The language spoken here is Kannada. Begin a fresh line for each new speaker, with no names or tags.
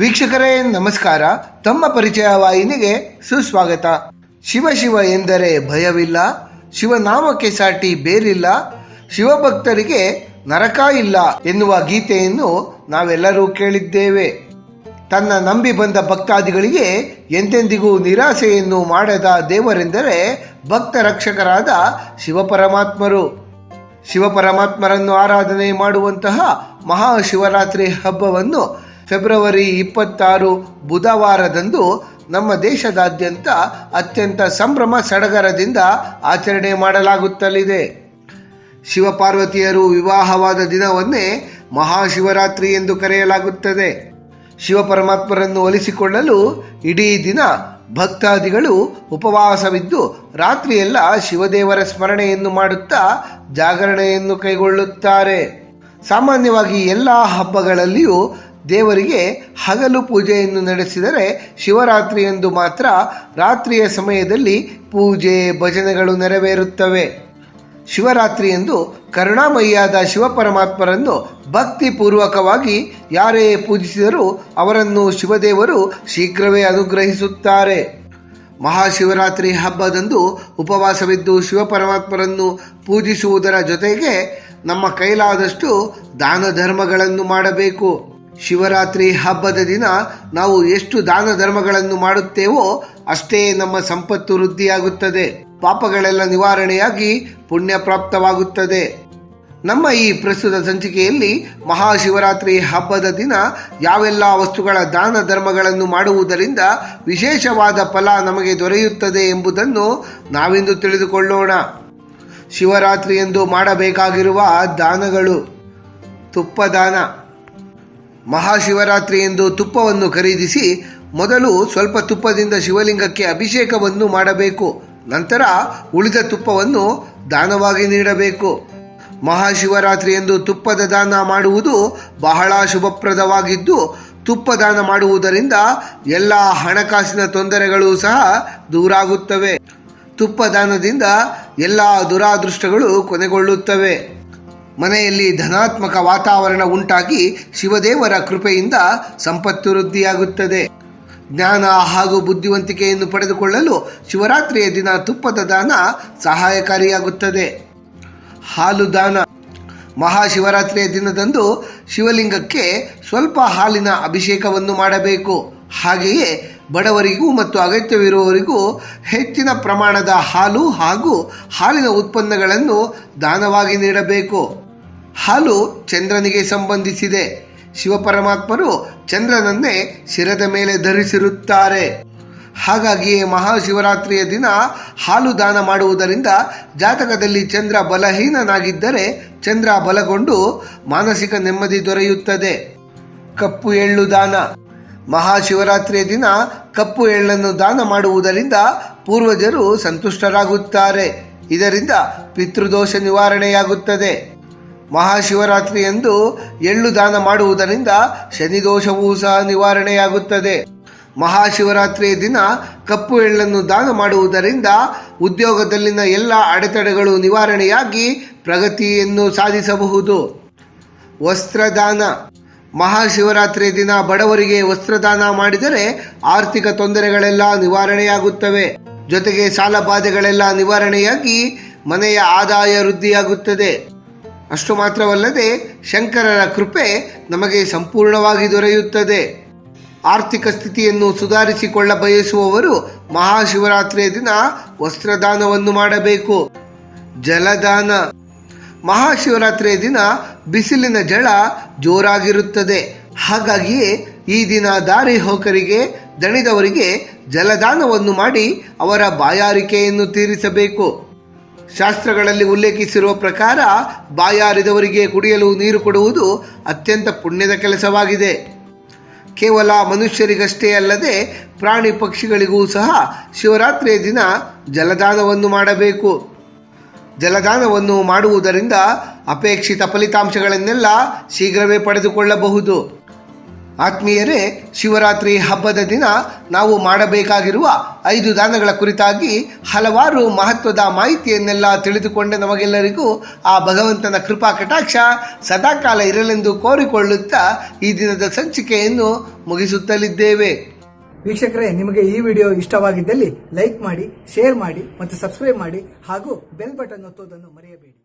ವೀಕ್ಷಕರೇ, ನಮಸ್ಕಾರ. ತಮ್ಮ ಪರಿಚಯ ವಾಹಿನಿಗೆ ಸುಸ್ವಾಗತ. ಶಿವ ಶಿವ ಎಂದರೆ ಭಯವಿಲ್ಲ ಶಿವನಾಮಕ್ಕೆ ಸಾಟಿ ಬೇರಿಲ್ಲ, ಶಿವಭಕ್ತರಿಗೆ ನರಕ ಇಲ್ಲ ಎನ್ನುವ ಗೀತೆಯನ್ನು ನಾವೆಲ್ಲರೂ ಕೇಳಿದ್ದೇವೆ. ತನ್ನ ನಂಬಿ ಬಂದ ಭಕ್ತಾದಿಗಳಿಗೆ ಎಂದೆಂದಿಗೂ ನಿರಾಸೆಯನ್ನು ಮಾಡದ ದೇವರೆಂದರೆ ಭಕ್ತ ರಕ್ಷಕರಾದ ಶಿವಪರಮಾತ್ಮರು ಶಿವಪರಮಾತ್ಮರನ್ನು ಆರಾಧನೆ ಮಾಡುವಂತಹ ಮಹಾಶಿವರಾತ್ರಿ ಹಬ್ಬವನ್ನು ಫೆಬ್ರವರಿ ಇಪ್ಪತ್ತಾರು ಬುಧವಾರದಂದು ನಮ್ಮ ದೇಶದಾದ್ಯಂತ ಅತ್ಯಂತ ಸಂಭ್ರಮ ಸಡಗರದಿಂದ ಆಚರಣೆ ಮಾಡಲಾಗುತ್ತಲಿದೆ. ಶಿವಪಾರ್ವತಿಯರು ವಿವಾಹವಾದ ದಿನವನ್ನೇ ಮಹಾಶಿವರಾತ್ರಿ ಎಂದು ಕರೆಯಲಾಗುತ್ತದೆ. ಶಿವಪರಮಾತ್ಮರನ್ನು ಒಲಿಸಿಕೊಳ್ಳಲು ಇಡೀ ದಿನ ಭಕ್ತಾದಿಗಳು ಉಪವಾಸವಿದ್ದು ರಾತ್ರಿಯೆಲ್ಲ ಶಿವದೇವರ ಸ್ಮರಣೆಯನ್ನು ಮಾಡುತ್ತಾ ಜಾಗರಣೆಯನ್ನು ಕೈಗೊಳ್ಳುತ್ತಾರೆ. ಸಾಮಾನ್ಯವಾಗಿ ಎಲ್ಲ ಹಬ್ಬಗಳಲ್ಲಿಯೂ ದೇವರಿಗೆ ಹಗಲು ಪೂಜೆಯನ್ನು ನಡೆಸಿದರೆ ಶಿವರಾತ್ರಿಯಂದು ಮಾತ್ರ ರಾತ್ರಿಯ ಸಮಯದಲ್ಲಿ ಪೂಜೆ ಭಜನೆಗಳು ನೆರವೇರುತ್ತವೆ. ಶಿವರಾತ್ರಿಯಂದು ಕರುಣಾಮಯಿಯಾದ ಶಿವಪರಮಾತ್ಮರನ್ನು ಭಕ್ತಿಪೂರ್ವಕವಾಗಿ ಯಾರೇ ಪೂಜಿಸಿದರೂ ಅವರನ್ನು ಶಿವದೇವರು ಶೀಘ್ರವೇ ಅನುಗ್ರಹಿಸುತ್ತಾರೆ. ಮಹಾಶಿವರಾತ್ರಿ ಹಬ್ಬದಂದು ಉಪವಾಸವಿದ್ದು ಶಿವಪರಮಾತ್ಮರನ್ನು ಪೂಜಿಸುವುದರ ಜೊತೆಗೆ ನಮ್ಮ ಕೈಲಾದಷ್ಟು ದಾನ ಧರ್ಮಗಳನ್ನು ಮಾಡಬೇಕು. ಶಿವರಾತ್ರಿ ಹಬ್ಬದ ದಿನ ನಾವು ಎಷ್ಟು ದಾನ ಧರ್ಮಗಳನ್ನು ಮಾಡುತ್ತೇವೋ ಅಷ್ಟೇ ನಮ್ಮ ಸಂಪತ್ತು ವೃದ್ಧಿಯಾಗುತ್ತದೆ. ಪಾಪಗಳೆಲ್ಲ ನಿವಾರಣೆಯಾಗಿ ಪುಣ್ಯ ಪ್ರಾಪ್ತವಾಗುತ್ತದೆ. ನಮ್ಮ ಈ ಪ್ರಸ್ತುತ ಸಂಚಿಕೆಯಲ್ಲಿ ಮಹಾಶಿವರಾತ್ರಿ ಹಬ್ಬದ ದಿನ ಯಾವೆಲ್ಲ ವಸ್ತುಗಳ ದಾನ ಧರ್ಮಗಳನ್ನು ಮಾಡುವುದರಿಂದ ವಿಶೇಷವಾದ ಫಲ ನಮಗೆ ದೊರೆಯುತ್ತದೆ ಎಂಬುದನ್ನು ನಾವಿಂದು ತಿಳಿದುಕೊಳ್ಳೋಣ. ಶಿವರಾತ್ರಿಯಂದು ಮಾಡಬೇಕಾಗಿರುವ ದಾನಗಳು. ತುಪ್ಪದಾನ. ಮಹಾಶಿವರಾತ್ರಿ ಎಂದು ತುಪ್ಪವನ್ನು ಖರೀದಿಸಿ ಮೊದಲು ಸ್ವಲ್ಪ ತುಪ್ಪದಿಂದ ಶಿವಲಿಂಗಕ್ಕೆ ಅಭಿಷೇಕವನ್ನು ಮಾಡಬೇಕು. ನಂತರ ಉಳಿದ ತುಪ್ಪವನ್ನು ದಾನವಾಗಿ ನೀಡಬೇಕು. ಮಹಾಶಿವರಾತ್ರಿ ಎಂದು ತುಪ್ಪದ ದಾನ ಮಾಡುವುದು ಬಹಳ ಶುಭಪ್ರದವಾಗಿದ್ದು, ತುಪ್ಪ ದಾನ ಮಾಡುವುದರಿಂದ ಎಲ್ಲ ಹಣಕಾಸಿನ ತೊಂದರೆಗಳು ಸಹ ದೂರಾಗುತ್ತವೆ. ತುಪ್ಪ ದಾನದಿಂದ ಎಲ್ಲ ದುರಾದೃಷ್ಟಗಳು ಕೊನೆಗೊಳ್ಳುತ್ತವೆ. ಮನೆಯಲ್ಲಿ ಧನಾತ್ಮಕ ವಾತಾವರಣ ಉಂಟಾಗಿ ಶಿವದೇವರ ಕೃಪೆಯಿಂದ ಸಂಪತ್ತು ವೃದ್ಧಿಯಾಗುತ್ತದೆ. ಜ್ಞಾನ ಹಾಗೂ ಬುದ್ಧಿವಂತಿಕೆಯನ್ನು ಪಡೆದುಕೊಳ್ಳಲು ಶಿವರಾತ್ರಿಯ ದಿನ ತುಪ್ಪದ ದಾನ ಸಹಾಯಕಾರಿಯಾಗುತ್ತದೆ. ಹಾಲು ದಾನ. ಮಹಾಶಿವರಾತ್ರಿಯ ದಿನದಂದು ಶಿವಲಿಂಗಕ್ಕೆ ಸ್ವಲ್ಪ ಹಾಲಿನ ಅಭಿಷೇಕವನ್ನು ಮಾಡಬೇಕು. ಹಾಗೆಯೇ ಬಡವರಿಗೂ ಮತ್ತು ಅಗತ್ಯವಿರುವವರಿಗೂ ಹೆಚ್ಚಿನ ಪ್ರಮಾಣದ ಹಾಲು ಹಾಗೂ ಹಾಲಿನ ಉತ್ಪನ್ನಗಳನ್ನು ದಾನವಾಗಿ ನೀಡಬೇಕು. ಹಾಲು ಚಂದ್ರನಿಗೆ ಸಂಬಂಧಿಸಿದೆ. ಶಿವಪರಮಾತ್ಮರು ಚಂದ್ರನನ್ನೇ ಶಿರದ ಮೇಲೆ ಧರಿಸಿರುತ್ತಾರೆ. ಹಾಗಾಗಿಯೇ ಮಹಾಶಿವರಾತ್ರಿಯ ದಿನ ಹಾಲು ದಾನ ಮಾಡುವುದರಿಂದ ಜಾತಕದಲ್ಲಿ ಚಂದ್ರ ಬಲಹೀನನಾಗಿದ್ದರೆ ಚಂದ್ರ ಬಲಗೊಂಡು ಮಾನಸಿಕ ನೆಮ್ಮದಿ ದೊರೆಯುತ್ತದೆ. ಕಪ್ಪು ಎಳ್ಳು ದಾನ. ಮಹಾಶಿವರಾತ್ರಿಯ ದಿನ ಕಪ್ಪು ಎಳ್ಳನ್ನು ದಾನ ಮಾಡುವುದರಿಂದ ಪೂರ್ವಜರು ಸಂತುಷ್ಟರಾಗುತ್ತಾರೆ. ಇದರಿಂದ ಪಿತೃದೋಷ ನಿವಾರಣೆಯಾಗುತ್ತದೆ. ಮಹಾಶಿವರಾತ್ರಿಯಂದು ಎಳ್ಳು ದಾನ ಮಾಡುವುದರಿಂದ ಶನಿದೋಷವೂ ಸಹ ನಿವಾರಣೆಯಾಗುತ್ತದೆ. ಮಹಾಶಿವರಾತ್ರಿಯ ದಿನ ಕಪ್ಪು ಎಳ್ಳನ್ನು ದಾನ ಮಾಡುವುದರಿಂದ ಉದ್ಯೋಗದಲ್ಲಿನ ಎಲ್ಲ ಅಡೆತಡೆಗಳು ನಿವಾರಣೆಯಾಗಿ ಪ್ರಗತಿಯನ್ನು ಸಾಧಿಸಬಹುದು. ವಸ್ತ್ರದಾನ. ಮಹಾಶಿವರಾತ್ರಿ ದಿನ ಬಡವರಿಗೆ ವಸ್ತ್ರದಾನ ಮಾಡಿದರೆ ಆರ್ಥಿಕ ತೊಂದರೆಗಳೆಲ್ಲ ನಿವಾರಣೆಯಾಗುತ್ತವೆ. ಜೊತೆಗೆ ಸಾಲ ಬಾಧೆಗಳೆಲ್ಲ ನಿವಾರಣೆಯಾಗಿ ಮನೆಯ ಆದಾಯ ವೃದ್ಧಿಯಾಗುತ್ತದೆ. ಅಷ್ಟು ಮಾತ್ರವಲ್ಲದೆ ಶಂಕರರ ಕೃಪೆ ನಮಗೆ ಸಂಪೂರ್ಣವಾಗಿ ದೊರೆಯುತ್ತದೆ. ಆರ್ಥಿಕ ಸ್ಥಿತಿಯನ್ನು ಸುಧಾರಿಸಿಕೊಳ್ಳ ಬಯಸುವವರು ಮಹಾಶಿವರಾತ್ರಿಯ ದಿನ ವಸ್ತ್ರದಾನವನ್ನು ಮಾಡಬೇಕು. ಜಲದಾನ. ಮಹಾಶಿವರಾತ್ರಿಯ ದಿನ ಬಿಸಿಲಿನ ಜಳ ಜೋರಾಗಿರುತ್ತದೆ. ಹಾಗಾಗಿಯೇ ಈ ದಿನ ದಾರಿ ಹೋಕರಿಗೆ, ದಣಿದವರಿಗೆ ಜಲದಾನವನ್ನು ಮಾಡಿ ಅವರ ಬಾಯಾರಿಕೆಯನ್ನು ತೀರಿಸಬೇಕು. ಶಾಸ್ತ್ರಗಳಲ್ಲಿ ಉಲ್ಲೇಖಿಸಿರುವ ಪ್ರಕಾರ ಬಾಯಾರಿದವರಿಗೆ ಕುಡಿಯಲು ನೀರು ಕೊಡುವುದು ಅತ್ಯಂತ ಪುಣ್ಯದ ಕೆಲಸವಾಗಿದೆ. ಕೇವಲ ಮನುಷ್ಯರಿಗಷ್ಟೇ ಅಲ್ಲದೆ ಪ್ರಾಣಿ ಪಕ್ಷಿಗಳಿಗೂ ಸಹ ಶಿವರಾತ್ರಿಯ ದಿನ ಜಲದಾನವನ್ನು ಮಾಡಬೇಕು. ಜಲದಾನವನ್ನು ಮಾಡುವುದರಿಂದ ಅಪೇಕ್ಷಿತ ಫಲಿತಾಂಶಗಳನ್ನೆಲ್ಲ ಶೀಘ್ರವೇ ಪಡೆದುಕೊಳ್ಳಬಹುದು. ಆತ್ಮೀಯರೇ, ಶಿವರಾತ್ರಿ ಹಬ್ಬದ ದಿನ ನಾವು ಮಾಡಬೇಕಾಗಿರುವ ಐದು ದಾನಗಳ ಕುರಿತಾಗಿ ಹಲವಾರು ಮಹತ್ವದ ಮಾಹಿತಿಯನ್ನೆಲ್ಲ ತಿಳಿದುಕೊಂಡ ನಮಗೆಲ್ಲರಿಗೂ ಆ ಭಗವಂತನ ಕೃಪಾ ಕಟಾಕ್ಷ ಸದಾಕಾಲ ಇರಲೆಂದು ಕೋರಿಕೊಳ್ಳುತ್ತಾ ಈ ದಿನದ ಸಂಚಿಕೆಯನ್ನು ಮುಗಿಸುತ್ತಲಿದ್ದೇವೆ.
ವೀಕ್ಷಕರೇ, ನಿಮಗೆ ಈ ವಿಡಿಯೋ ಇಷ್ಟವಾಗಿದ್ದಲ್ಲಿ ಲೈಕ್ ಮಾಡಿ, ಶೇರ್ ಮಾಡಿ ಮತ್ತು ಸಬ್ಸ್ಕ್ರೈಬ್ ಮಾಡಿ ಹಾಗೂ ಬೆಲ್ ಬಟನ್ ಒತ್ತುವುದನ್ನು ಮರೆಯಬೇಡಿ.